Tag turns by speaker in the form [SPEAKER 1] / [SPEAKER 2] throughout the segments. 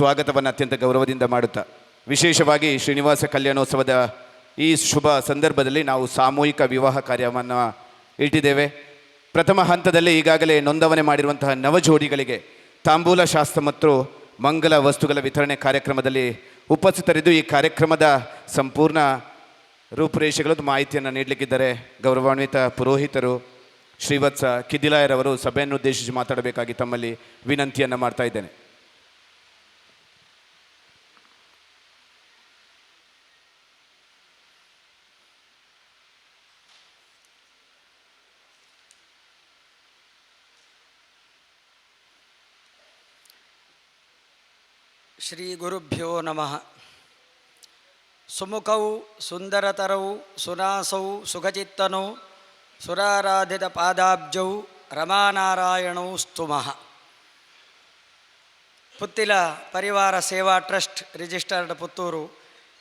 [SPEAKER 1] ಸ್ವಾಗತವನ್ನು ಅತ್ಯಂತ ಗೌರವದಿಂದ ಮಾಡುತ್ತಾ. ವಿಶೇಷವಾಗಿ ಶ್ರೀನಿವಾಸ ಕಲ್ಯಾಣೋತ್ಸವದ ಈ ಶುಭ ಸಂದರ್ಭದಲ್ಲಿ ನಾವು ಸಾಮೂಹಿಕ ವಿವಾಹ ಕಾರ್ಯವನ್ನು ಇಟ್ಟಿದ್ದೇವೆ. ಪ್ರಥಮ ಹಂತದಲ್ಲಿ ಈಗಾಗಲೇ ನೋಂದವಣೆ ಮಾಡಿರುವಂತಹ ನವಜೋಡಿಗಳಿಗೆ ತಾಂಬೂಲ ಶಾಸ್ತ್ರ ಮತ್ತು ಮಂಗಲ ವಸ್ತುಗಳ ವಿತರಣೆ ಕಾರ್ಯಕ್ರಮದಲ್ಲಿ ಉಪಸ್ಥಿತರಿದ್ದು, ಈ ಕಾರ್ಯಕ್ರಮದ ಸಂಪೂರ್ಣ ರೂಪುರೇಷೆಗಳು ಮಾಹಿತಿಯನ್ನು ನೀಡಲಿಕ್ಕಿದ್ದಾರೆ. ಗೌರವಾನ್ವಿತ ಪುರೋಹಿತರು, ಶ್ರೀವತ್ಸ ಕಿದಿಲಾಯರವರು ಸಭೆಯನ್ನು ಉದ್ದೇಶಿಸಿ ಮಾತಾಡಬೇಕಾಗಿ ತಮ್ಮಲ್ಲಿ ವಿನಂತಿಯನ್ನು ಮಾಡ್ತಾ ಇದ್ದೇನೆ.
[SPEAKER 2] ಶ್ರೀ ಗುರುಭ್ಯೋ ನಮಃ. ಸುಮುಖೌ ಸುಂದರತರೌ ಸುನಾಸೌ ಸುಖಚಿತ್ತನೌ ಸುರಾರಾಧಿತ ಪಾದಾಬ್ಜೌ ರಮಾನಾರಾಯಣೌ ಸ್ತುಮಃ. ಪುತ್ತಿಲ ಪರಿವಾರ ಸೇವಾ ಟ್ರಸ್ಟ್ ರಿಜಿಸ್ಟರ್ಡ್ ಪುತ್ತೂರು,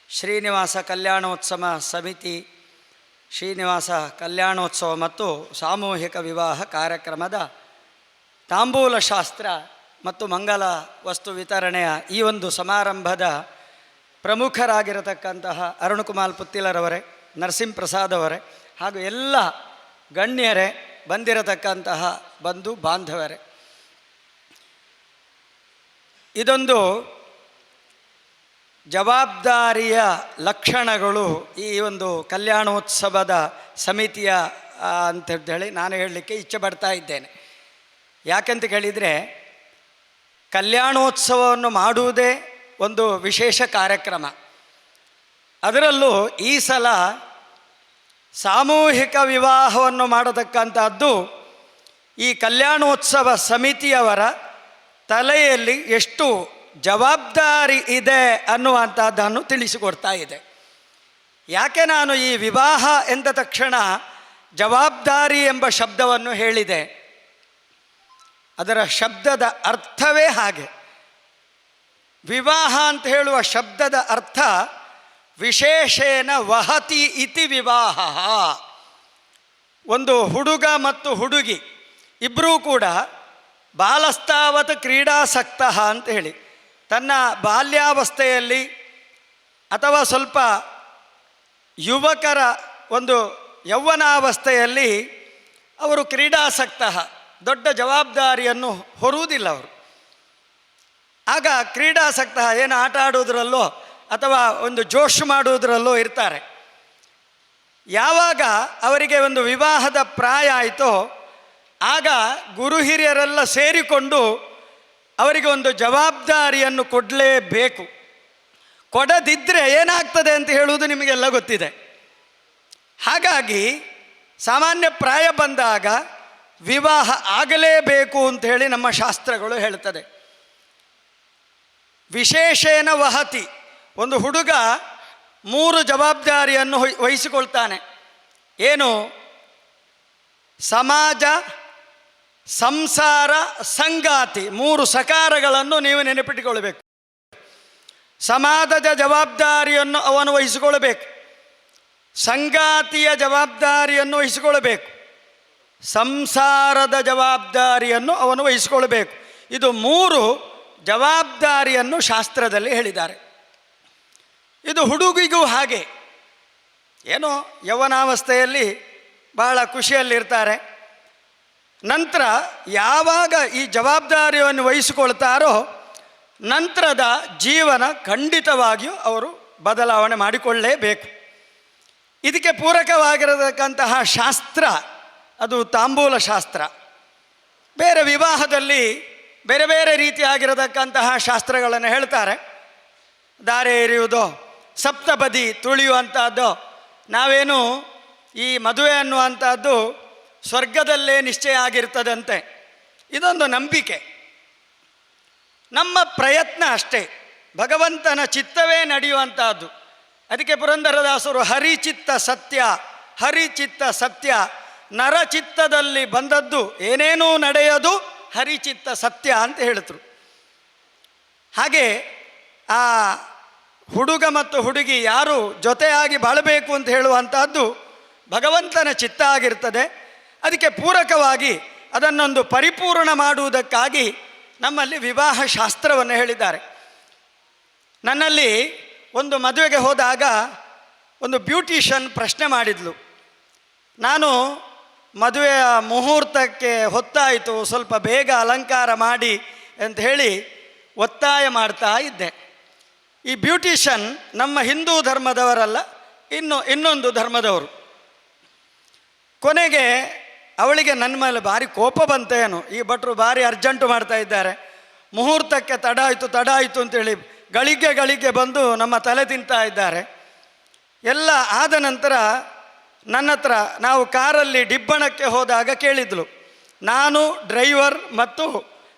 [SPEAKER 2] ಶ್ರೀನಿವಾಸ ಕಲ್ಯಾಣೋತ್ಸವ ಸಮಿತಿ, ಶ್ರೀನಿವಾಸ ಕಲ್ಯಾಣೋತ್ಸವ ಮತ್ತು ಸಾಮೂಹಿಕ ವಿವಾಹ ಕಾರ್ಯಕ್ರಮದ ತಾಂಬೂಲ ಶಾಸ್ತ್ರ ಮತ್ತು ಮಂಗಲ ವಸ್ತು ವಿತರಣೆಯ ಈ ಒಂದು ಸಮಾರಂಭದ ಪ್ರಮುಖರಾಗಿರತಕ್ಕಂತಹ ಅರುಣಕುಮಾರ್ ಪುತ್ತಿಲರವರೇ, ನರಸಿಂಹ ಪ್ರಸಾದ್ ಅವರೇ ಹಾಗೂ ಎಲ್ಲ ಗಣ್ಯರೇ ಬಂದಿರತಕ್ಕಂತಹ ಬಂಧು ಬಾಂಧವರೇ. ಇದೊಂದು ಜವಾಬ್ದಾರಿಯ ಲಕ್ಷಣಗಳು ಈ ಒಂದು ಕಲ್ಯಾಣೋತ್ಸವದ ಸಮಿತಿಯ ಅಂತ ಹೇಳಿ ನಾನು ಹೇಳಲಿಕ್ಕೆ ಇಚ್ಛೆ ಪಡ್ತಾ ಇದ್ದೇನೆ. ಯಾಕಂತ ಕೇಳಿದರೆ ಕಲ್ಯಾಣೋತ್ಸವವನ್ನು ಮಾಡುವುದೇ ಒಂದು ವಿಶೇಷ ಕಾರ್ಯಕ್ರಮ. ಅದರಲ್ಲೂ ಈ ಸಲ ಸಾಮೂಹಿಕ ವಿವಾಹವನ್ನು ಮಾಡತಕ್ಕಂಥದ್ದು ಈ ಕಲ್ಯಾಣೋತ್ಸವ ಸಮಿತಿಯವರ ತಲೆಯಲ್ಲಿ ಎಷ್ಟು ಜವಾಬ್ದಾರಿ ಇದೆ ಅನ್ನುವಂಥದ್ದನ್ನು ತಿಳಿಸಿಕೊಡ್ತಾ ಇದೆ. ಯಾಕೆ ನಾನು ಈ ವಿವಾಹ ಎಂದ ತಕ್ಷಣ ಜವಾಬ್ದಾರಿ ಎಂಬ ಶಬ್ದವನ್ನು ಹೇಳಿದೆ? ಅದರ ಶಬ್ದದ ಅರ್ಥವೇ ಹಾಗೆ. ವಿವಾಹ ಅಂತ ಹೇಳುವ ಶಬ್ದದ ಅರ್ಥ ವಿಶೇಷೇನ ವಹತಿ ಇತಿ ವಿವಾಹ. ಒಂದು ಹುಡುಗ ಮತ್ತು ಹುಡುಗಿ ಇಬ್ಬರೂ ಕೂಡ ಬಾಲಸ್ತಾವತ್ ಕ್ರೀಡಾಸಕ್ತ ಅಂತ ಹೇಳಿ. ತನ್ನ ಬಾಲ್ಯಾವಸ್ಥೆಯಲ್ಲಿ ಅಥವಾ ಸ್ವಲ್ಪ ಯುವಕರ ಒಂದು ಯೌವನಾವಸ್ಥೆಯಲ್ಲಿ ಅವರು ಕ್ರೀಡಾಸಕ್ತ ದೊಡ್ಡ ಜವಾಬ್ದಾರಿಯನ್ನು ಹೊರುವುದಿಲ್ಲ ಅವರು. ಆಗ ಕ್ರೀಡಾಸಕ್ತ ಏನು ಆಟ ಆಡುವುದರಲ್ಲೋ ಅಥವಾ ಒಂದು ಜೋಶ್ ಮಾಡುವುದರಲ್ಲೋ ಇರ್ತಾರೆ. ಯಾವಾಗ ಅವರಿಗೆ ಒಂದು ವಿವಾಹದ ಪ್ರಾಯ ಆಯಿತೋ ಆಗ ಗುರು ಹಿರಿಯರೆಲ್ಲ ಸೇರಿಕೊಂಡು ಅವರಿಗೆ ಒಂದು ಜವಾಬ್ದಾರಿಯನ್ನು ಕೊಡಲೇಬೇಕು. ಕೊಡದಿದ್ದರೆ ಏನಾಗ್ತದೆ ಅಂತ ಹೇಳುವುದು ನಿಮಗೆಲ್ಲ ಗೊತ್ತಿದೆ. ಹಾಗಾಗಿ ಸಾಮಾನ್ಯ ಪ್ರಾಯ ಬಂದಾಗ ವಿವಾಹ ಆಗಲೇಬೇಕು ಅಂತ ಹೇಳಿ ನಮ್ಮ ಶಾಸ್ತ್ರಗಳು ಹೇಳ್ತದೆ. ವಿಶೇಷೇನ ವಹತಿ. ಒಂದು ಹುಡುಗ ಮೂರು ಜವಾಬ್ದಾರಿಯನ್ನು ವಹಿಸಿಕೊಳ್ತಾನೆ. ಏನು? ಸಮಾಜ, ಸಂಸಾರ, ಸಂಗಾತಿ ಮೂರು ಸಕಾರಗಳನ್ನು ನೀವು ನೆನಪಿಟ್ಟುಕೊಳ್ಬೇಕು. ಸಮಾಜದ ಜವಾಬ್ದಾರಿಯನ್ನು ಅವನು ವಹಿಸಿಕೊಳ್ಳಬೇಕು ಸಂಗಾತಿಯ ಜವಾಬ್ದಾರಿಯನ್ನು ವಹಿಸಿಕೊಳ್ಳಬೇಕು ಸಂಸಾರದ ಜವಾಬ್ದಾರಿಯನ್ನು ಅವನು ವಹಿಸಿಕೊಳ್ಳಬೇಕು. ಇದು ಮೂರು ಜವಾಬ್ದಾರಿಯನ್ನು ಶಾಸ್ತ್ರದಲ್ಲಿ ಹೇಳಿದ್ದಾರೆ. ಇದು ಹುಡುಗಿಗೂ ಹಾಗೆ. ಏನೋ ಯೌವನಾವಸ್ಥೆಯಲ್ಲಿ ಬಹಳ ಖುಷಿಯಲ್ಲಿರ್ತಾರೆ. ನಂತರ ಯಾವಾಗ ಈ ಜವಾಬ್ದಾರಿಯನ್ನು ವಹಿಸಿಕೊಳ್ತಾರೋ ನಂತರದ ಜೀವನ ಖಂಡಿತವಾಗಿಯೂ ಅವರು ಬದಲಾವಣೆ ಮಾಡಿಕೊಳ್ಳಲೇಬೇಕು ಇದಕ್ಕೆ ಪೂರಕವಾಗಿರತಕ್ಕಂತಹ ಶಾಸ್ತ್ರ ಅದು ತಾಂಬೂಲ ಶಾಸ್ತ್ರ ಬೇರೆ ವಿವಾಹದಲ್ಲಿ ಬೇರೆ ಬೇರೆ ರೀತಿಯಾಗಿರತಕ್ಕಂತಹ ಶಾಸ್ತ್ರಗಳನ್ನು ಹೇಳ್ತಾರೆ. ದಾರೆ ಎರೆಯುವುದು ಸಪ್ತಪದಿ ತುಳಿಯುವಂಥದ್ದು ನಾವೇನು ಈ ಮದುವೆ ಅನ್ನುವಂಥದ್ದು ಸ್ವರ್ಗದಲ್ಲೇ ನಿಶ್ಚಯ ಆಗಿರ್ತದಂತೆ. ಇದೊಂದು ನಂಬಿಕೆ. ನಮ್ಮ ಪ್ರಯತ್ನ ಅಷ್ಟೇ. ಭಗವಂತನ ಚಿತ್ತವೇ ನಡೆಯುವಂಥದ್ದು ಅದಕ್ಕೆ ಪುರಂದರದಾಸರು ಹರಿಚಿತ್ತ ಸತ್ಯ ಹರಿಚಿತ್ತ ಸತ್ಯ ನರಚಿತ್ತದಲ್ಲಿ ಬಂದದ್ದು ಏನೇನೂ ನಡೆಯೋದು ಹರಿಚಿತ್ತ ಸತ್ಯ ಅಂತ ಹೇಳಿದ್ರು. ಹಾಗೆ ಆ ಹುಡುಗ ಮತ್ತು ಹುಡುಗಿ ಯಾರು ಜೊತೆಯಾಗಿ ಬಾಳಬೇಕು ಅಂತ ಹೇಳುವಂತಹದ್ದು ಭಗವಂತನ ಚಿತ್ತ ಆಗಿರ್ತದೆ. ಅದಕ್ಕೆ ಪೂರಕವಾಗಿ ಅದನ್ನೊಂದು ಪರಿಪೂರ್ಣ ಮಾಡುವುದಕ್ಕಾಗಿ ನಮ್ಮಲ್ಲಿ ವಿವಾಹ ಶಾಸ್ತ್ರವನ್ನು ಹೇಳಿದ್ದಾರೆ. ನನ್ನಲ್ಲಿ ಒಂದು ಮದುವೆಗೆ ಹೋದಾಗ ಒಂದು ಬ್ಯೂಟಿಷಿಯನ್ ಪ್ರಶ್ನೆ ಮಾಡಿದ್ಲು. ನಾನು ಮದುವೆಯ ಮುಹೂರ್ತಕ್ಕೆ ಹೊತ್ತಾಯಿತು, ಸ್ವಲ್ಪ ಬೇಗ ಅಲಂಕಾರ ಮಾಡಿ ಅಂತ ಹೇಳಿ ಒತ್ತಾಯ ಮಾಡ್ತಾ ಇದ್ದೆ. ಈ ಬ್ಯೂಟಿಷನ್ ನಮ್ಮ ಹಿಂದೂ ಧರ್ಮದವರಲ್ಲ, ಇನ್ನು, ಇನ್ನೊಂದು ಧರ್ಮದವರು. ಕೊನೆಗೆ ಅವಳಿಗೆ ನನ್ನ ಮೇಲೆ ಭಾರಿ ಕೋಪ ಬಂತೇನು ಈ ಭಟ್ರು ಭಾರಿ ಅರ್ಜೆಂಟು ಮಾಡ್ತಾ ಇದ್ದಾರೆ. ಮುಹೂರ್ತಕ್ಕೆ ತಡ ಆಯಿತು ತಡ ಆಯಿತು ಅಂತೇಳಿ ಗಳಿಗೆ ಗಳಿಗೆ ಬಂದು ನಮ್ಮ ತಲೆ ತಿಂತಾ ಇದ್ದಾರೆ. ಎಲ್ಲ ಆದ ನಂತರ ನನ್ನ ಹತ್ರ ನಾವು ಕಾರಲ್ಲಿ ಡಿಬ್ಬಣಕ್ಕೆ ಹೋದಾಗ ಕೇಳಿದ್ಲು, ನಾನು ಡ್ರೈವರ್ ಮತ್ತು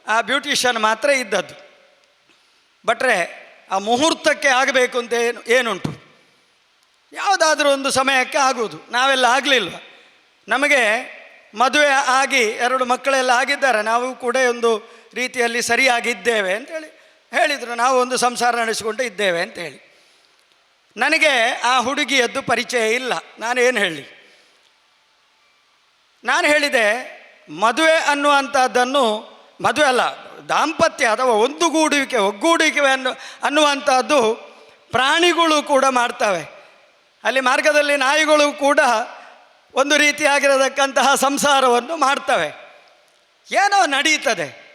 [SPEAKER 2] ಆ ಬ್ಯೂಟಿಷಿಯನ್ ಮಾತ್ರ ಇದ್ದದ್ದು. ಬಟ್ರೆ ಆ ಮುಹೂರ್ತಕ್ಕೆ ಆಗಬೇಕು ಅಂತ ಏನು, ಏನುಂಟು? ಯಾವುದಾದ್ರೂ ಒಂದು ಸಮಯಕ್ಕೆ ಆಗುವುದು, ನಾವೆಲ್ಲ ಆಗಲಿಲ್ಲ ನಮಗೆ ಮದುವೆ ಆಗಿ ಎರಡು ಮಕ್ಕಳೆಲ್ಲ ಆಗಿದ್ದಾರೆ, ನಾವು ಕೂಡ ಒಂದು ರೀತಿಯಲ್ಲಿ ಸರಿಯಾಗಿದ್ದೇವೆ ಅಂತೇಳಿ ಹೇಳಿದರು. ನಾವು ಒಂದು ಸಂಸಾರ ನಡೆಸಿಕೊಂಡು ಇದ್ದೇವೆ ಅಂತ ಹೇಳಿ. ನನಗೆ ಆ ಹುಡುಗಿಯದ್ದು ಪರಿಚಯ ಇಲ್ಲ. ನಾನೇನು ಹೇಳಿ? ನಾನು ಹೇಳಿದೆ, ಮದುವೆ ಅನ್ನುವಂಥದ್ದನ್ನು ಮದುವೆ ಅಲ್ಲ, ದಾಂಪತ್ಯ ಅಥವಾ ಒಂದುಗೂಡುವಿಕೆ, ಒಗ್ಗೂಡುವಿಕೆ ಅನ್ನು ಅನ್ನುವಂಥದ್ದು ಪ್ರಾಣಿಗಳು ಕೂಡ ಮಾಡ್ತವೆ. ಅಲ್ಲಿ ಮಾರ್ಗದಲ್ಲಿ ನಾಯಿಗಳು ಕೂಡ ಒಂದು ರೀತಿಯಾಗಿರತಕ್ಕಂತಹ ಸಂಸಾರವನ್ನು ಮಾಡ್ತವೆ. ಏನೋ ನಡೀತದೆ.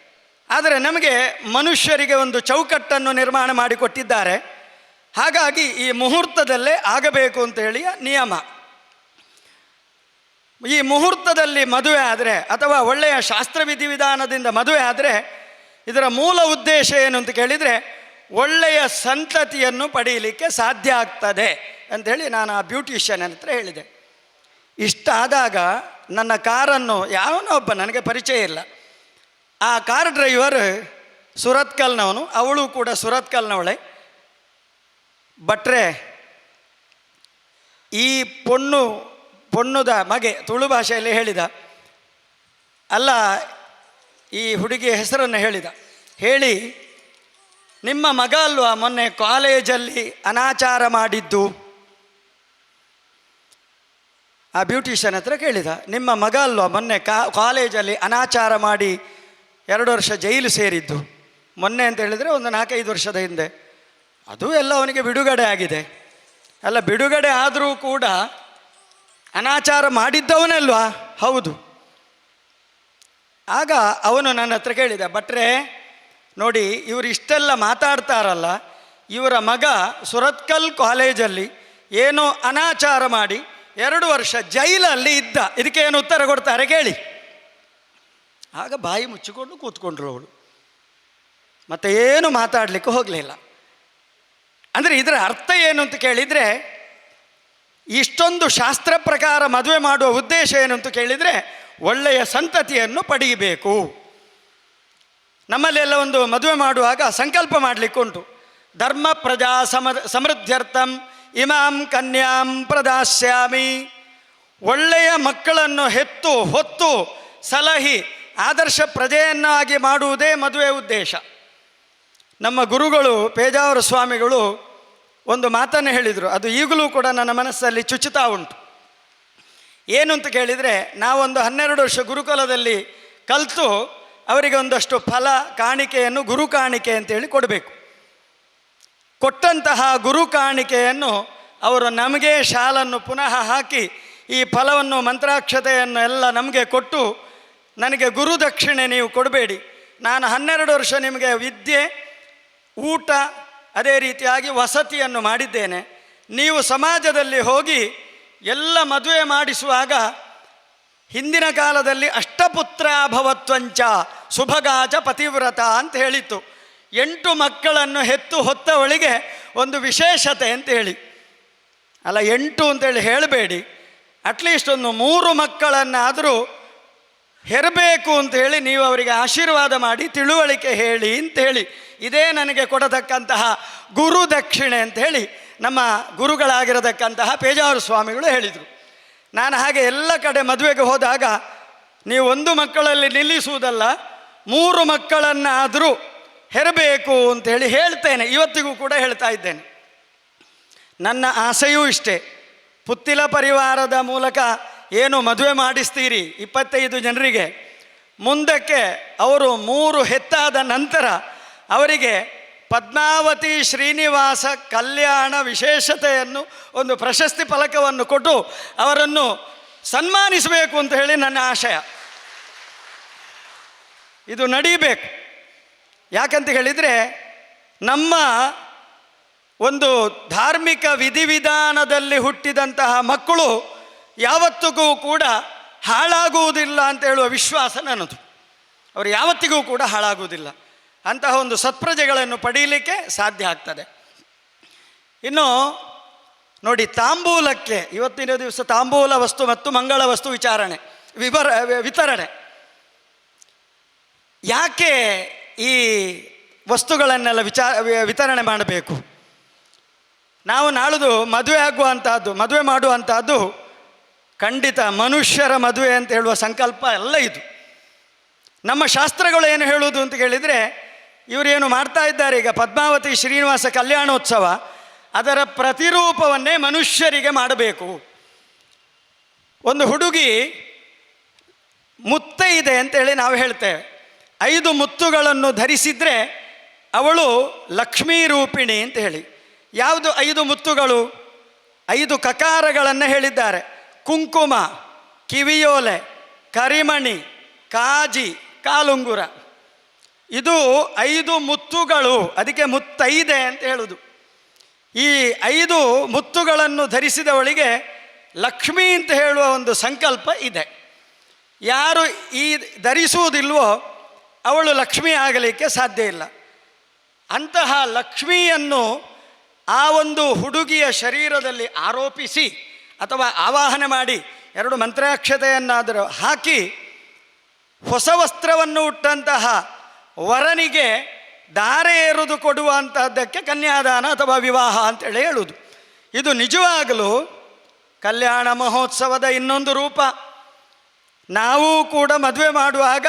[SPEAKER 2] ಆದರೆ ನಮಗೆ ಮನುಷ್ಯರಿಗೆ ಒಂದು ಚೌಕಟ್ಟನ್ನು ನಿರ್ಮಾಣ ಮಾಡಿಕೊಟ್ಟಿದ್ದಾರೆ. ಹಾಗಾಗಿ ಈ ಮುಹೂರ್ತದಲ್ಲೇ ಆಗಬೇಕು ಅಂತ ಹೇಳಿ ನಿಯಮ. ಈ ಮುಹೂರ್ತದಲ್ಲಿ ಮದುವೆ ಆದರೆ ಅಥವಾ ಒಳ್ಳೆಯ ಶಾಸ್ತ್ರ ವಿಧಿವಿಧಾನದಿಂದ ಮದುವೆ ಆದರೆ ಇದರ ಮೂಲ ಉದ್ದೇಶ ಏನು ಅಂತ ಕೇಳಿದರೆ ಒಳ್ಳೆಯ ಸಂತತಿಯನ್ನು ಪಡೆಯಲಿಕ್ಕೆ ಸಾಧ್ಯ ಆಗ್ತದೆ ಅಂಥೇಳಿ ನಾನು ಆ ಬ್ಯೂಟಿಷಿಯನ್ ಹತ್ರ ಹೇಳಿದೆ. ಇಷ್ಟ ಆದಾಗ ನನ್ನ ಕಾರನ್ನು ಯಾವನೋ ಒಬ್ಬ ನನಗೆ ಪರಿಚಯ ಇಲ್ಲ. ಆ ಕಾರ್ ಡ್ರೈವರ್ ಸುರತ್ಕಲ್ನವನು, ಅವಳು ಕೂಡ ಸುರತ್ಕಲ್ನವಳೆ. ಭಟ್ರೆ, ಈ ಪೊಣ್ಣು ಪೊಣ್ಣುದ ಮಗೆ ತುಳು ಭಾಷೆಯಲ್ಲಿ ಹೇಳಿದ. ಅಲ್ಲ, ಈ ಹುಡುಗಿಯ ಹೆಸರನ್ನು ಹೇಳಿದ. ಹೇಳಿ, ನಿಮ್ಮ ಮಗ ಅಲ್ವಾ ಮೊನ್ನೆ ಕಾಲೇಜಲ್ಲಿ ಅನಾಚಾರ ಮಾಡಿದ್ದು? ಆ ಬ್ಯೂಟಿಷಿಯನ್ ಹತ್ರ ಕೇಳಿದ. ನಿಮ್ಮ ಮಗ ಅಲ್ವಾ ಮೊನ್ನೆ ಕಾ, ಕಾಲೇಜಲ್ಲಿ ಅನಾಚಾರ ಮಾಡಿ ಎರಡು ವರ್ಷ ಜೈಲು ಸೇರಿದ್ದು? ಮೊನ್ನೆ ಅಂತ ಹೇಳಿದರೆ ಒಂದು ನಾಲ್ಕೈದು ವರ್ಷದ ಹಿಂದೆ. ಅದು ಎಲ್ಲ ಅವನಿಗೆ ಬಿಡುಗಡೆ ಆಗಿದೆ. ಅಲ್ಲ, ಬಿಡುಗಡೆ ಆದರೂ ಕೂಡ ಅನಾಚಾರ ಮಾಡಿದ್ದವನಲ್ವಾ? ಹೌದು. ಆಗ ಅವನು ನನ್ನ ಹತ್ರ ಕೇಳಿದ, ಭಟ್ರೆ, ನೋಡಿ, ಇವರು ಇಷ್ಟೆಲ್ಲ ಮಾತಾಡ್ತಾರಲ್ಲ, ಇವರ ಮಗ ಸುರತ್ಕಲ್ ಕಾಲೇಜಲ್ಲಿ ಏನೋ ಅನಾಚಾರ ಮಾಡಿ ಎರಡು ವರ್ಷ ಜೈಲಲ್ಲಿ ಇದ್ದ. ಇದಕ್ಕೆ ಏನು ಉತ್ತರ ಕೊಡ್ತಾರೆ ಕೇಳಿ. ಆಗ ಬಾಯಿ ಮುಚ್ಚಿಕೊಂಡು ಕೂತ್ಕೊಂಡ್ರು ಅವಳು ಮತ್ತೆ ಏನು ಮಾತಾಡಲಿಕ್ಕೆ ಹೋಗಲಿಲ್ಲ. ಅಂದರೆ ಇದರ ಅರ್ಥ ಏನು ಅಂತ ಕೇಳಿದರೆ, ಇಷ್ಟೊಂದು ಶಾಸ್ತ್ರ ಪ್ರಕಾರ ಮದುವೆ ಮಾಡುವ ಉದ್ದೇಶ ಏನು ಅಂತ ಕೇಳಿದರೆ, ಒಳ್ಳೆಯ ಸಂತತಿಯನ್ನು ಪಡೆಯಬೇಕು. ನಮ್ಮಲ್ಲೆಲ್ಲ ಒಂದು ಮದುವೆ ಮಾಡುವಾಗ ಸಂಕಲ್ಪ ಮಾಡಲಿಕ್ಕುಂಟು ಧರ್ಮ ಪ್ರಜಾ ಸಮ, ಸಮೃದ್ಧ್ಯರ್ಥಂ ಇಮಾಂ ಕನ್ಯಾಂ ಪ್ರದಾಸ್ಯಾಮಿ. ಒಳ್ಳೆಯ ಮಕ್ಕಳನ್ನು ಹೆತ್ತು, ಹೊತ್ತು, ಸಲಹಿ, ಆದರ್ಶ ಪ್ರಜೆಯನ್ನಾಗಿ ಮಾಡುವುದೇ ಮದುವೆ ಉದ್ದೇಶ. ನಮ್ಮ ಗುರುಗಳು, ಪೇಜಾವರ ಸ್ವಾಮಿಗಳು ಒಂದು ಮಾತನ್ನು ಹೇಳಿದರು. ಅದು ಈಗಲೂ ಕೂಡ ನನ್ನ ಮನಸ್ಸಲ್ಲಿ ಚುಚ್ಚುತ್ತಾ ಉಂಟು. ಏನು ಅಂತ ಕೇಳಿದರೆ, ನಾವೊಂದು ಹನ್ನೆರಡು ವರ್ಷ ಗುರುಕುಲದಲ್ಲಿ ಕಲಿತು ಅವರಿಗೆ ಒಂದಷ್ಟು ಫಲ, ಕಾಣಿಕೆಯನ್ನು ಗುರು ಕಾಣಿಕೆ ಅಂತೇಳಿ ಕೊಡಬೇಕು. ಕೊಟ್ಟಂತಹ ಗುರು ಕಾಣಿಕೆಯನ್ನು ಅವರು ನಮಗೆ ಶಾಲನ್ನು ಪುನಃ ಹಾಕಿ, ಈ ಫಲವನ್ನು, ಮಂತ್ರಾಕ್ಷತೆಯನ್ನು ಎಲ್ಲ ನಮಗೆ ಕೊಟ್ಟು, ನನಗೆ ಗುರು ದಕ್ಷಿಣೆ ನೀವು ಕೊಡಬೇಡಿ. ನಾನು ಹನ್ನೆರಡು ವರ್ಷ ನಿಮಗೆ ವಿದ್ಯೆ, ಊಟ ಅದೇ ರೀತಿಯಾಗಿ ವಸತಿಯನ್ನು ಮಾಡಿದ್ದೇನೆ. ನೀವು ಸಮಾಜದಲ್ಲಿ ಹೋಗಿ ಎಲ್ಲ ಮದುವೆ ಮಾಡಿಸುವಾಗ ಹಿಂದಿನ ಕಾಲದಲ್ಲಿ ಅಷ್ಟಪುತ್ರ ಭವತ್ವಂಚ ಸುಭಗಾಜ ಪತಿವ್ರತ ಅಂತ ಹೇಳಿತ್ತು. ಎಂಟು ಮಕ್ಕಳನ್ನು ಹೆತ್ತು ಹೊತ್ತವಳಿಗೆ ಒಂದು ವಿಶೇಷತೆ ಅಂತ ಹೇಳಿ. ಅಲ್ಲ ಎಂಟು ಅಂತೇಳಿ ಹೇಳಬೇಡಿ. ಅಟ್ಲೀಸ್ಟ್ ಒಂದು ಮೂರು ಮಕ್ಕಳನ್ನಾದರೂ ಹೆರಬೇಕು ಅಂತ ಹೇಳಿ ನೀವು ಅವರಿಗೆ ಆಶೀರ್ವಾದ ಮಾಡಿ ತಿಳುವಳಿಕೆ ಹೇಳಿ ಅಂತ ಹೇಳಿ ಇದೇ ನನಗೆ ಕೊಡತಕ್ಕಂತಹ ಗುರು ದಕ್ಷಿಣೆ ಅಂತ ಹೇಳಿ ನಮ್ಮ ಗುರುಗಳಾಗಿರತಕ್ಕಂತಹ ಪೇಜಾವರ ಸ್ವಾಮಿಗಳು ಹೇಳಿದರು. ನಾನು ಹಾಗೆ ಎಲ್ಲ ಕಡೆ ಮದುವೆಗೆ ಹೋದಾಗ ನೀವು ಒಂದು ಮಕ್ಕಳಲ್ಲಿ ನಿಲ್ಲಿಸುವುದಲ್ಲ, ಮೂರು ಮಕ್ಕಳನ್ನಾದರೂ ಹೆರಬೇಕು ಅಂತ ಹೇಳಿ ಹೇಳ್ತೇನೆ. ಇವತ್ತಿಗೂ ಕೂಡ ಹೇಳ್ತಾ ಇದ್ದೇನೆ. ನನ್ನ ಆಸೆಯೂ ಇಷ್ಟೇ. ಪುತ್ತಿಲ ಪರಿವಾರದ ಮೂಲಕ ಏನು ಮದುವೆ ಮಾಡಿಸ್ತೀರಿ? ಇಪ್ಪತ್ತೈದು ಜನರಿಗೆ. ಮುಂದಕ್ಕೆ ಅವರು ಮೂರು ಹೆತ್ತಾದ ನಂತರ ಅವರಿಗೆ ಪದ್ಮಾವತಿ ಶ್ರೀನಿವಾಸ ಕಲ್ಯಾಣ ವಿಶೇಷತೆಯನ್ನು, ಒಂದು ಪ್ರಶಸ್ತಿ ಫಲಕವನ್ನು ಕೊಟ್ಟು ಅವರನ್ನು ಸನ್ಮಾನಿಸಬೇಕು ಅಂತ ಹೇಳಿ ನನ್ನ ಆಶಯ. ಇದು ನಡೀಬೇಕು. ಯಾಕಂತ ಹೇಳಿದರೆ ನಮ್ಮ ಒಂದು ಧಾರ್ಮಿಕ ವಿಧಿವಿಧಾನದಲ್ಲಿ ಹುಟ್ಟಿದಂತಹ ಮಕ್ಕಳು ಯಾವತ್ತಿಗೂ ಕೂಡ ಹಾಳಾಗುವುದಿಲ್ಲ ಅಂತ ಹೇಳುವ ವಿಶ್ವಾಸ ನನ್ನದು. ಅವರು ಯಾವತ್ತಿಗೂ ಕೂಡ ಹಾಳಾಗುವುದಿಲ್ಲ. ಅಂತಹ ಒಂದು ಸತ್ಪ್ರಜೆಗಳನ್ನು ಪಡೀಲಿಕ್ಕೆ ಸಾಧ್ಯ ಆಗ್ತದೆ. ಇನ್ನು ನೋಡಿ ತಾಂಬೂಲಕ್ಕೆ ಇವತ್ತಿನ ದಿವಸ ತಾಂಬೂಲ ವಸ್ತು ಮತ್ತು ಮಂಗಳ ವಸ್ತು ವಿಚಾರಣೆ, ವಿವರ, ವಿತರಣೆ. ಯಾಕೆ ಈ ವಸ್ತುಗಳನ್ನೆಲ್ಲ ವಿಚಾರ ವಿತರಣೆ ಮಾಡಬೇಕು? ನಾವು ನಾಳಿದು ಮದುವೆ ಆಗುವಂತಹದ್ದು, ಮದುವೆ ಮಾಡುವಂತಹದ್ದು ಖಂಡಿತ ಮನುಷ್ಯರ ಮದುವೆ ಅಂತ ಹೇಳುವ ಸಂಕಲ್ಪ ಎಲ್ಲ ಇದು. ನಮ್ಮ ಶಾಸ್ತ್ರಗಳು ಏನು ಹೇಳುವುದು ಅಂತ ಕೇಳಿದರೆ, ಇವರೇನು ಮಾಡ್ತಾ ಇದ್ದಾರೆ ಈಗ ಪದ್ಮಾವತಿ ಶ್ರೀನಿವಾಸ ಕಲ್ಯಾಣೋತ್ಸವ, ಅದರ ಪ್ರತಿರೂಪವನ್ನೇ ಮನುಷ್ಯರಿಗೆ ಮಾಡಬೇಕು. ಒಂದು ಹುಡುಗಿ ಮುತ್ತೆ ಇದೆ ಅಂತೇಳಿ ನಾವು ಹೇಳ್ತೇವೆ. ಐದು ಮುತ್ತುಗಳನ್ನು ಧರಿಸಿದರೆ ಅವಳು ಲಕ್ಷ್ಮೀ ರೂಪಿಣಿ ಅಂತ ಹೇಳಿ. ಯಾವುದು ಐದು ಮುತ್ತುಗಳು? ಐದು ಕಕಾರಗಳನ್ನು ಹೇಳಿದ್ದಾರೆ. ಕುಂಕುಮ, ಕಿವಿಯೋಲೆ, ಕರಿಮಣಿ, ಕಾಜಿ, ಕಾಲುಂಗುರ. ಇದು ಐದು ಮುತ್ತುಗಳು, ಅದಕ್ಕೆ ಮುತ್ತೈದೆ ಅಂತ ಹೇಳುದು. ಈ ಐದು ಮುತ್ತುಗಳನ್ನು ಧರಿಸಿದವಳಿಗೆ ಲಕ್ಷ್ಮಿ ಅಂತ ಹೇಳುವ ಒಂದು ಸಂಕಲ್ಪ ಇದೆ. ಯಾರು ಈ ಧರಿಸುವುದಿಲ್ವೋ ಅವಳು ಲಕ್ಷ್ಮಿ ಆಗಲಿಕ್ಕೆ ಸಾಧ್ಯ ಇಲ್ಲ. ಅಂತಹ ಲಕ್ಷ್ಮಿಯನ್ನು ಆ ಒಂದು ಹುಡುಗಿಯ ಶರೀರದಲ್ಲಿ ಆರೋಪಿಸಿ ಅಥವಾ ಆವಾಹನ ಮಾಡಿ ಎರಡು ಮಂತ್ರಾಕ್ಷತೆಯನ್ನಾದರೂ ಹಾಕಿ ಹೊಸ ವಸ್ತ್ರವನ್ನು ಉಟ್ಟಂತಹ ವರನಿಗೆ ದಾರೆ ಏರುದು ಕೊಡುವಂತಹದ್ದಕ್ಕೆ ಕನ್ಯಾದಾನ ಅಥವಾ ವಿವಾಹ ಅಂತೇಳಿ ಹೇಳುವುದು ಇದು ನಿಜವಾಗಲೂ ಕಲ್ಯಾಣ ಮಹೋತ್ಸವದ ಇನ್ನೊಂದು ರೂಪ. ನಾವು ಕೂಡ ಮದುವೆ ಮಾಡುವಾಗ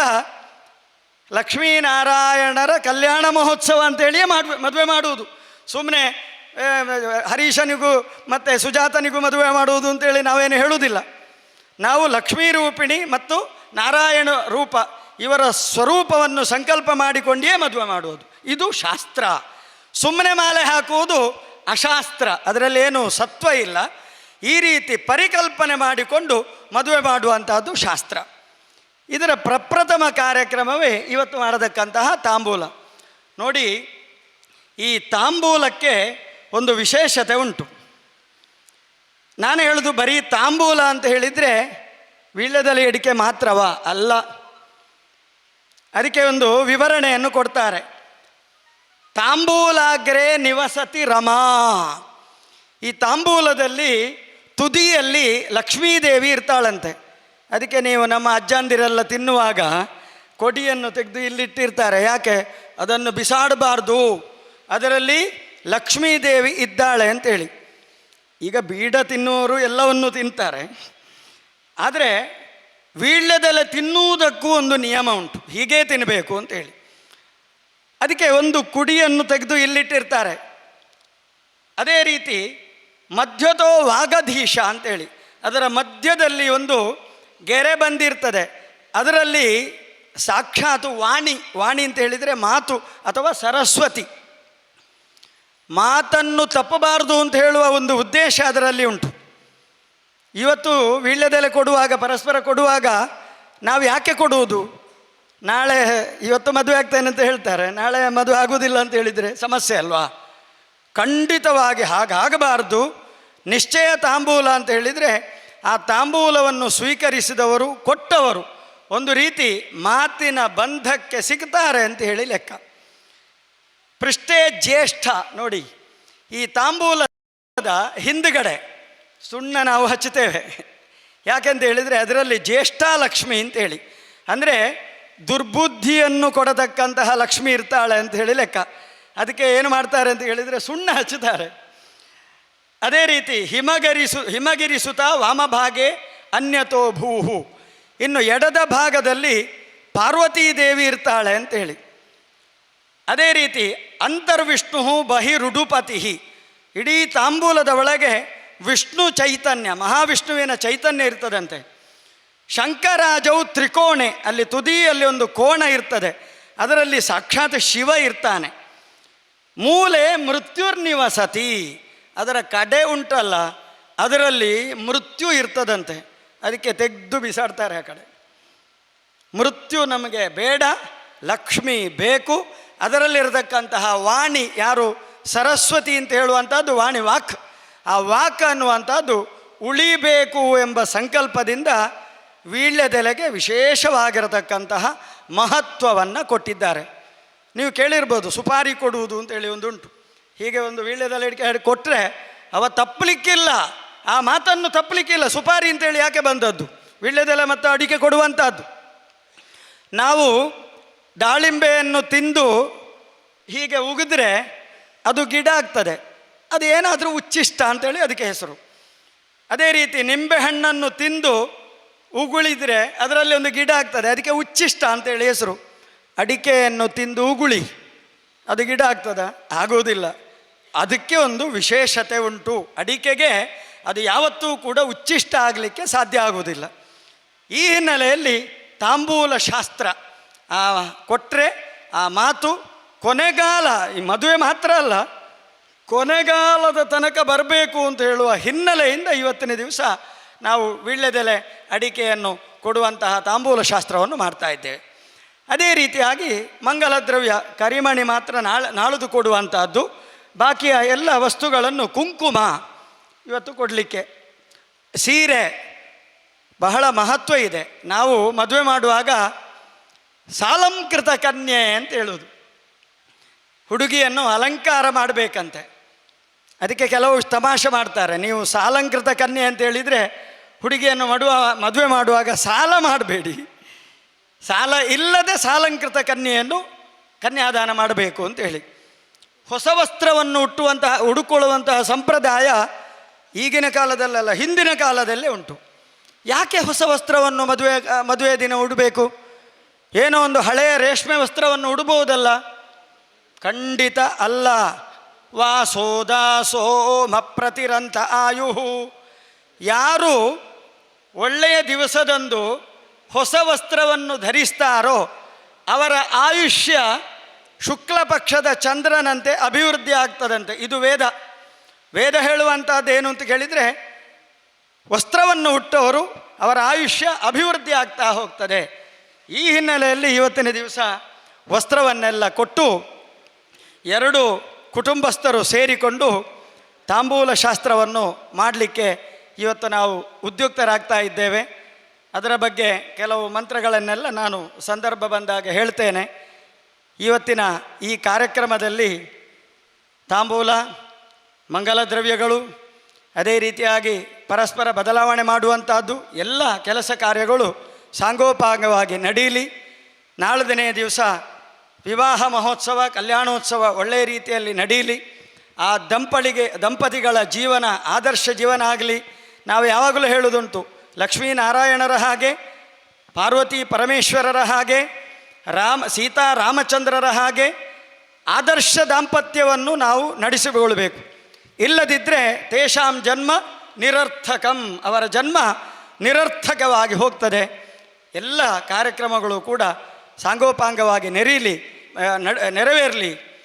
[SPEAKER 2] ಲಕ್ಷ್ಮೀನಾರಾಯಣರ ಕಲ್ಯಾಣ ಮಹೋತ್ಸವ ಅಂತೇಳಿಯೇ ಮಾಡ ಮದುವೆ ಮಾಡುವುದು. ಸುಮ್ಮನೆ ಹರೀಶನಿಗೂ ಮತ್ತು ಸುಜಾತನಿಗೂ ಮದುವೆ ಮಾಡುವುದು ಅಂತೇಳಿ ನಾವೇನು ಹೇಳುವುದಿಲ್ಲ. ನಾವು ಲಕ್ಷ್ಮೀ ರೂಪಿಣಿ ಮತ್ತು ನಾರಾಯಣ ರೂಪ ಇವರ ಸ್ವರೂಪವನ್ನು ಸಂಕಲ್ಪ ಮಾಡಿಕೊಂಡೇ ಮದುವೆ ಮಾಡುವುದು. ಇದು ಶಾಸ್ತ್ರ. ಸುಮ್ಮನೆ ಮಾಲೆ ಹಾಕುವುದು ಅಶಾಸ್ತ್ರ. ಅದರಲ್ಲಿ ಏನು ಸತ್ವ ಇಲ್ಲ. ಈ ರೀತಿ ಪರಿಕಲ್ಪನೆ ಮಾಡಿಕೊಂಡು ಮದುವೆ ಮಾಡುವಂತಹದ್ದು ಶಾಸ್ತ್ರ. ಇದರ ಪ್ರಪ್ರಥಮ ಕಾರ್ಯಕ್ರಮವೇ ಇವತ್ತು ಮಾಡತಕ್ಕಂತಹ ತಾಂಬೂಲ. ನೋಡಿ, ಈ ತಾಂಬೂಲಕ್ಕೆ ಒಂದು ವಿಶೇಷತೆ ಉಂಟು. ನಾನು ಹೇಳೋದು ಬರೀ ತಾಂಬೂಲ ಅಂತ ಹೇಳಿದರೆ ವೀಳ್ಯದೆಲೆ ಅಡಿಕೆ ಮಾತ್ರವ ಅಲ್ಲ. ಅದಕ್ಕೆ ಒಂದು ವಿವರಣೆಯನ್ನು ಕೊಡ್ತಾರೆ. ತಾಂಬೂಲಾಗ್ರೆ ನಿವಸತಿ ರಮಾ. ಈ ತಾಂಬೂಲದಲ್ಲಿ ತುದಿಯಲ್ಲಿ ಲಕ್ಷ್ಮೀದೇವಿ ಇರ್ತಾಳಂತೆ. ಅದಕ್ಕೆ ನೀವು ನಮ್ಮ ಅಜ್ಜಂದಿರೆಲ್ಲ ತಿನ್ನುವಾಗ ಕೊಡಿಯನ್ನು ತೆಗೆದು ಇಲ್ಲಿಟ್ಟಿರ್ತಾರೆ. ಯಾಕೆ? ಅದನ್ನು ಬಿಸಾಡಬಾರ್ದು. ಅದರಲ್ಲಿ ಲಕ್ಷ್ಮೀದೇವಿ ಇದ್ದಾಳೆ ಅಂತೇಳಿ. ಈಗ ಬೀಡ ತಿನ್ನುವರು ಎಲ್ಲವನ್ನು ತಿಂತಾರೆ. ಆದರೆ ವೀಳ್ಯದೆಲೆ ತಿನ್ನುವುದಕ್ಕೂ ಒಂದು ನಿಯಮ ಉಂಟು. ಹೀಗೇ ತಿನ್ನಬೇಕು ಅಂತೇಳಿ. ಅದಕ್ಕೆ ಒಂದು ಕುಡಿಯನ್ನು ತೆಗೆದು ಇಲ್ಲಿಟ್ಟಿರ್ತಾರೆ. ಅದೇ ರೀತಿ ಮಧ್ಯದೋ ವಾಗಧೀಶ ಅಂತೇಳಿ. ಅದರ ಮಧ್ಯದಲ್ಲಿ ಒಂದು ಗೆರೆ ಬಂದಿರ್ತದೆ. ಅದರಲ್ಲಿ ಸಾಕ್ಷಾತ್ ವಾಣಿ ವಾಣಿ ಅಂತ ಹೇಳಿದರೆ ಮಾತು ಅಥವಾ ಸರಸ್ವತಿ. ಮಾತನ್ನು ತಪ್ಪಬಾರದು ಅಂತ ಹೇಳುವ ಒಂದು ಉದ್ದೇಶ ಅದರಲ್ಲಿ ಉಂಟು. ಇವತ್ತು ವೀಳ್ಯದೆಲೆ ಕೊಡುವಾಗ, ಪರಸ್ಪರ ಕೊಡುವಾಗ ನಾವು ಯಾಕೆ ಕೊಡುವುದು? ನಾಳೆ ಇವತ್ತು ಮದುವೆ ಆಗ್ತೇನೆ ಅಂತ ಹೇಳ್ತಾರೆ. ನಾಳೆ ಮದುವೆ ಆಗುವುದಿಲ್ಲ ಅಂತ ಹೇಳಿದರೆ ಸಮಸ್ಯೆ ಅಲ್ವಾ? ಖಂಡಿತವಾಗಿ ಹಾಗಾಗಬಾರ್ದು ನಿಶ್ಚಯ ತಾಂಬೂಲ ಅಂತ ಹೇಳಿದರೆ ಆ ತಾಂಬೂಲವನ್ನು ಸ್ವೀಕರಿಸಿದವರು, ಕೊಟ್ಟವರು. ಒಂದು ರೀತಿ ಮಾತಿನ ಬಂಧಕ್ಕೆ ಸಿಗ್ತಾರೆ ಅಂತ ಹೇಳಿ ಲೆಕ್ಕ. ಪೃಷ್ಠೆ ಜ್ಯೇಷ್ಠ. ನೋಡಿ, ಈ ತಾಂಬೂಲದ ಹಿಂದುಗಡೆ ಸುಣ್ಣ ನಾವು ಹಚ್ಚುತ್ತೇವೆ. ಯಾಕೆಂತ ಹೇಳಿದರೆ ಅದರಲ್ಲಿ ಜ್ಯೇಷ್ಠಾಲಕ್ಷ್ಮಿ ಅಂತ ಹೇಳಿ ಅಂದರೆ ದುರ್ಬುದ್ಧಿಯನ್ನು ಕೊಡತಕ್ಕಂತಹ ಲಕ್ಷ್ಮಿ ಇರ್ತಾಳೆ ಅಂತ ಹೇಳಿ ಲೆಕ್ಕ. ಅದಕ್ಕೆ ಏನು ಮಾಡ್ತಾರೆ ಅಂತ ಹೇಳಿದರೆ ಸುಣ್ಣ ಹಚ್ಚುತ್ತಾರೆ. ಅದೇ ರೀತಿ ಹಿಮಗರಿಸು, ಹಿಮಗಿರಿಸುತ್ತ ವಾಮಭಾಗೆ ಅನ್ಯತೋ ಭೂಹು. ಇನ್ನು ಎಡದ ಭಾಗದಲ್ಲಿ ಪಾರ್ವತೀ ದೇವಿ ಇರ್ತಾಳೆ ಅಂತ ಹೇಳಿ. ಅದೇ ರೀತಿ ಅಂತರ್ವಿಷ್ಣು ಬಹಿರುಡುಪತಿ ಇಡೀ ತಾಂಬೂಲದ ಒಳಗೆ ವಿಷ್ಣು ಚೈತನ್ಯ, ಮಹಾವಿಷ್ಣುವಿನ ಚೈತನ್ಯ ಇರ್ತದಂತೆ. ಶಂಕರಾಜವು ತ್ರಿಕೋಣೆ, ಅಲ್ಲಿ ತುದಿಯಲ್ಲಿ ಒಂದು ಕೋಣ ಇರ್ತದೆ. ಅದರಲ್ಲಿ ಸಾಕ್ಷಾತ್ ಶಿವ ಇರ್ತಾನೆ. ಮೂಲೆ ಮೃತ್ಯುರ್ನಿವಸತಿ. ಅದರ ಕಡೆ ಉಂಟಲ್ಲ, ಅದರಲ್ಲಿ ಮೃತ್ಯು ಇರ್ತದಂತೆ. ಅದಕ್ಕೆ ತೆಗೆದು ಬಿಸಾಡ್ತಾರೆ ಆ ಕಡೆ. ಮೃತ್ಯು ನಮಗೆ ಬೇಡ, ಲಕ್ಷ್ಮಿ ಬೇಕು ಅದರಲ್ಲಿರತಕ್ಕಂತಹ ವಾಣಿ ಯಾರು? ಸರಸ್ವತಿ ಅಂತ ಹೇಳುವಂಥದ್ದು ವಾಣಿ ವಾಕ್. ಆ ವಾಕ್ ಅನ್ನುವಂಥದ್ದು ಉಳಿಬೇಕು ಎಂಬ ಸಂಕಲ್ಪದಿಂದ ವೀಳ್ಯದೆಲೆಗೆ ವಿಶೇಷವಾಗಿರತಕ್ಕಂತಹ ಮಹತ್ವವನ್ನು ಕೊಟ್ಟಿದ್ದಾರೆ. ನೀವು ಕೇಳಿರ್ಬೋದು, ಸುಪಾರಿ ಕೊಡುವುದು ಅಂತೇಳಿ ಒಂದುಂಟು. ಹೀಗೆ ಒಂದು ವೀಳ್ಯದೆಲೆ ಇಟ್ಕೆ ಕೊಟ್ಟರೆ ಅವ ತಪ್ಪಲಿಕ್ಕಿಲ್ಲ. ಆ ಮಾತನ್ನು ತಪ್ಪಲಿಕ್ಕಿಲ್ಲ. ಸುಪಾರಿ ಅಂತೇಳಿ ಯಾಕೆ ಬಂದದ್ದು? ವೀಳ್ಯದೆಲೆ ಮತ್ತು ಅಡಿಕೆ ಕೊಡುವಂಥದ್ದು ನಾವು ದಾಳಿಂಬೆಯನ್ನು ತಿಂದು ಹೀಗೆ ಉಗಿದ್ರೆ ಅದು ಗಿಡ ಆಗ್ತದೆ. ಅದು ಏನಾದರೂ ಉಚ್ಚಿಷ್ಟ ಅಂತೇಳಿ ಅದಕ್ಕೆ ಹೆಸರು. ಅದೇ ರೀತಿ ನಿಂಬೆಹಣ್ಣನ್ನು ತಿಂದು ಉಗುಳಿದರೆ ಅದರಲ್ಲಿ ಒಂದು ಗಿಡ ಆಗ್ತದೆ. ಅದಕ್ಕೆ ಉಚ್ಚಿಷ್ಟ ಅಂತೇಳಿ ಹೆಸರು. ಅಡಿಕೆಯನ್ನು ತಿಂದು ಉಗುಳಿ, ಅದು ಗಿಡ ಆಗ್ತದ? ಆಗೋದಿಲ್ಲ ಅದಕ್ಕೆ ಒಂದು ವಿಶೇಷತೆ ಉಂಟು. ಅಡಿಕೆಗೆ ಅದು ಯಾವತ್ತೂ ಕೂಡ ಉಚ್ಚಿಷ್ಟ ಆಗಲಿಕ್ಕೆ ಸಾಧ್ಯ ಆಗುವುದಿಲ್ಲ. ಈ ಹಿನ್ನೆಲೆಯಲ್ಲಿ ತಾಂಬೂಲ ಶಾಸ್ತ್ರ ಆ ಕೊಟ್ಟರೆ ಆ ಮಾತು ಕೊನೆಗಾಲ, ಈ ಮದುವೆ ಮಾತ್ರ ಅಲ್ಲ, ಕೊನೆಗಾಲದ ತನಕ ಬರಬೇಕು ಅಂತ ಹೇಳುವ ಹಿನ್ನೆಲೆಯಿಂದ ಇವತ್ತಿನ ದಿವಸ ನಾವು ವೀಳ್ಯದೆಲೆ ಅಡಿಕೆಯನ್ನು ಕೊಡುವಂತಹ ತಾಂಬೂಲ ಶಾಸ್ತ್ರವನ್ನು ಮಾಡ್ತಾ ಇದ್ದೇವೆ. ಅದೇ ರೀತಿಯಾಗಿ ಮಂಗಲ ದ್ರವ್ಯ ಕರಿಮಣಿ ಮಾತ್ರ ನಾಳೆ, ನಾಳದು ಕೊಡುವಂತಹದ್ದು. ಬಾಕಿಯ ಎಲ್ಲ ವಸ್ತುಗಳನ್ನು ಕುಂಕುಮ, ಇವತ್ತು ಕೊಡಲಿಕ್ಕೆ ಸೀರೆ ಬಹಳ ಮಹತ್ವ ಇದೆ. ನಾವು ಮದುವೆ ಮಾಡುವಾಗ ಸಾಲಂಕೃತ ಕನ್ಯೆ ಅಂತ ಹೇಳೋದು. ಹುಡುಗಿಯನ್ನು ಅಲಂಕಾರ ಮಾಡಬೇಕಂತೆ. ಅದಕ್ಕೆ ಕೆಲವು ತಮಾಷೆ ಮಾಡ್ತಾರೆ. ನೀವು ಸಾಲಂಕೃತ ಕನ್ಯೆ ಅಂತ ಹೇಳಿದರೆ ಹುಡುಗಿಯನ್ನು ಮಡುವ, ಮದುವೆ ಮಾಡುವಾಗ ಸಾಲ ಮಾಡಬೇಡಿ. ಸಾಲ ಇಲ್ಲದೆ ಸಾಲಂಕೃತ ಕನ್ಯೆಯನ್ನು ಕನ್ಯಾದಾನ ಮಾಡಬೇಕು ಅಂತ ಹೇಳಿ. ಹೊಸ ವಸ್ತ್ರವನ್ನು ಉಟ್ಟುವಂತಹ, ಉಡುಕೊಳ್ಳುವಂತಹ ಸಂಪ್ರದಾಯ ಈಗಿನ ಕಾಲದಲ್ಲಲ್ಲ, ಹಿಂದಿನ ಕಾಲದಲ್ಲೇ ಉಂಟು. ಯಾಕೆ ಹೊಸ ವಸ್ತ್ರವನ್ನು ಮದುವೆ ಮದುವೆ ದಿನ ಉಡಬೇಕು? ಏನೋ ಒಂದು ಹಳೆಯ ರೇಷ್ಮೆ ವಸ್ತ್ರವನ್ನು ಉಡಬಹುದಲ್ಲ? ಖಂಡಿತ ಅಲ್ಲ. ವಾಸೋ ದಾಸೋ ಮಪ್ರತಿರಂತ ಆಯುಹು. ಯಾರು ಒಳ್ಳೆಯ ದಿವಸದಂದು ಹೊಸ ವಸ್ತ್ರವನ್ನು ಧರಿಸ್ತಾರೋ ಅವರ ಆಯುಷ್ಯ ಶುಕ್ಲ ಪಕ್ಷದ ಚಂದ್ರನಂತೆ ಅಭಿವೃದ್ಧಿ ಆಗ್ತದಂತೆ. ಇದು ವೇದ. ವೇದ ಹೇಳುವಂಥದ್ದು ಏನು ಅಂತ ಕೇಳಿದರೆ, ವಸ್ತ್ರವನ್ನು ಹುಟ್ಟವರು ಅವರ ಆಯುಷ್ಯ ಅಭಿವೃದ್ಧಿ ಆಗ್ತಾ ಹೋಗ್ತದೆ. ಈ ಹಿನ್ನೆಲೆಯಲ್ಲಿ ಇವತ್ತಿನ ದಿವಸ ವಸ್ತ್ರವನ್ನೆಲ್ಲ ಕೊಟ್ಟು ಎರಡು ಕುಟುಂಬಸ್ಥರು ಸೇರಿಕೊಂಡು ತಾಂಬೂಲ ಶಾಸ್ತ್ರವನ್ನು ಮಾಡಲಿಕ್ಕೆ ಇವತ್ತು ನಾವು ಉದ್ಯುಕ್ತರಾಗ್ತಾ ಇದ್ದೇವೆ. ಅದರ ಬಗ್ಗೆ ಕೆಲವು ಮಂತ್ರಗಳನ್ನೆಲ್ಲ ನಾನು ಸಂದರ್ಭ ಬಂದಾಗ ಹೇಳ್ತೇನೆ. ಇವತ್ತಿನ ಈ ಕಾರ್ಯಕ್ರಮದಲ್ಲಿ ತಾಂಬೂಲ, ಮಂಗಲ ದ್ರವ್ಯಗಳು, ಅದೇ ರೀತಿಯಾಗಿ ಪರಸ್ಪರ ಬದಲಾವಣೆ ಮಾಡುವಂಥದ್ದು ಎಲ್ಲ ಕೆಲಸ ಕಾರ್ಯಗಳು ಸಾಂಗೋಪಾಂಗವಾಗಿ ನಡೀಲಿ. ನಾಳದನೇ ದಿವಸ ವಿವಾಹ ಮಹೋತ್ಸವ, ಕಲ್ಯಾಣೋತ್ಸವ ಒಳ್ಳೆಯ ರೀತಿಯಲ್ಲಿ ನಡೀಲಿ. ಆ ದಂಪಳಿಗೆ ದಂಪತಿಗಳ ಜೀವನ, ಆದರ್ಶ ಜೀವನ ಆಗಲಿ. ನಾವು ಯಾವಾಗಲೂ ಹೇಳುವುದುಂಟು, ಲಕ್ಷ್ಮೀನಾರಾಯಣರ ಹಾಗೆ, ಪಾರ್ವತಿ ಪರಮೇಶ್ವರರ ಹಾಗೆ, ರಾಮ, ಸೀತಾ ರಾಮಚಂದ್ರರ ಹಾಗೆ ಆದರ್ಶ ದಾಂಪತ್ಯವನ್ನು ನಾವು ನಡೆಸಿಕೊಳ್ಳಬೇಕು. ಇಲ್ಲದಿದ್ದರೆ ತೇಷಾಂ ಜನ್ಮ ನಿರರ್ಥಕಂ. ಅವರ ಜನ್ಮ ನಿರರ್ಥಕವಾಗಿ ಹೋಗ್ತದೆ. ಎಲ್ಲ ಕಾರ್ಯಕ್ರಮಗಳು ಕೂಡ ಸಾಂಗೋಪಾಂಗವಾಗಿ ನೆರೀಲಿ ಆ, ನೆರವೇರಲಿ.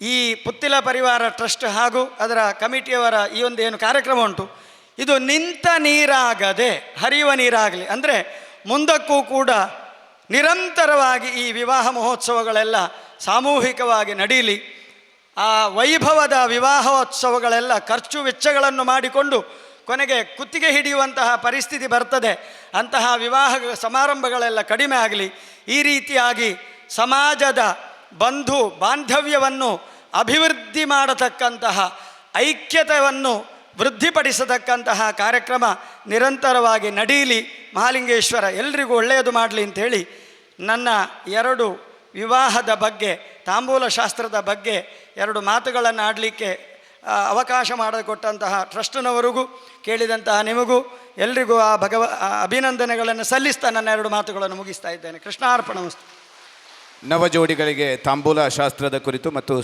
[SPEAKER 2] ಈ ಪುತ್ತಿಲ ಪರಿವಾರ ಟ್ರಸ್ಟ್ ಹಾಗೂ ಅದರ ಕಮಿಟಿಯವರ ಈ ಒಂದು ಏನು ಕಾರ್ಯಕ್ರಮ ಉಂಟು. ಇದು ನಿಂತ ನೀರಾಗದೆ ಹರಿಯುವ ನೀರಾಗಲಿ. ಅಂದರೆ ಮುಂದಕ್ಕೂ ಕೂಡ ನಿರಂತರವಾಗಿ ಈ ವಿವಾಹ ಮಹೋತ್ಸವಗಳೆಲ್ಲ ಸಾಮೂಹಿಕವಾಗಿ ನಡೀಲಿ. ಆ ವೈಭವದ ವಿವಾಹೋತ್ಸವಗಳೆಲ್ಲ ಖರ್ಚು ವೆಚ್ಚಗಳನ್ನು ಮಾಡಿಕೊಂಡು ಕೊನೆಗೆ ಕುತ್ತಿಗೆ ಹಿಡಿಯುವಂತಹ ಪರಿಸ್ಥಿತಿ ಬರ್ತದೆ. ಅಂತಹ ವಿವಾಹ ಸಮಾರಂಭಗಳೆಲ್ಲ ಕಡಿಮೆ ಆಗಲಿ, ಈ ರೀತಿಯಾಗಿ ಸಮಾಜದ ಬಂಧು ಬಾಂಧವ್ಯವನ್ನು ಅಭಿವೃದ್ಧಿ ಮಾಡತಕ್ಕಂತಹ ಐಕ್ಯತೆಯನ್ನು ವೃದ್ಧಿಪಡಿಸತಕ್ಕಂತಹ ಕಾರ್ಯಕ್ರಮ ನಿರಂತರವಾಗಿ ನಡೀಲಿ. ಮಹಾಲಿಂಗೇಶ್ವರ, ಎಲ್ರಿಗೂ ಒಳ್ಳೆಯದು ಮಾಡಲಿ ಅಂಥೇಳಿ ನನ್ನ ಎರಡು ವಿವಾಹದ ಬಗ್ಗೆ ತಾಂಬೂಲ ಶಾಸ್ತ್ರದ ಬಗ್ಗೆ ಎರಡು ಮಾತುಗಳನ್ನು ಆಡಲಿಕ್ಕೆ ಅವಕಾಶ ಮಾಡಿಕೊಟ್ಟಂತಹ ಟ್ರಸ್ಟ್ನವರಿಗೂ ಕೇಳಿದಂತಹ ನಿಮಗೂ ಎಲ್ರಿಗೂ ಆ ಭಗವ ಅಭಿನಂದನೆಗಳನ್ನು ಸಲ್ಲಿಸ್ತಾ ನನ್ನ ಎರಡು ಮಾತುಗಳನ್ನು ಮುಗಿಸ್ತಾ ಇದ್ದೇನೆ. ಕೃಷ್ಣಾರ್ಪಣ
[SPEAKER 1] ನವಜೋಡಿಗಳಿಗೆ ತಾಂಬೂಲ ಶಾಸ್ತ್ರದ ಕುರಿತು ಮತ್ತು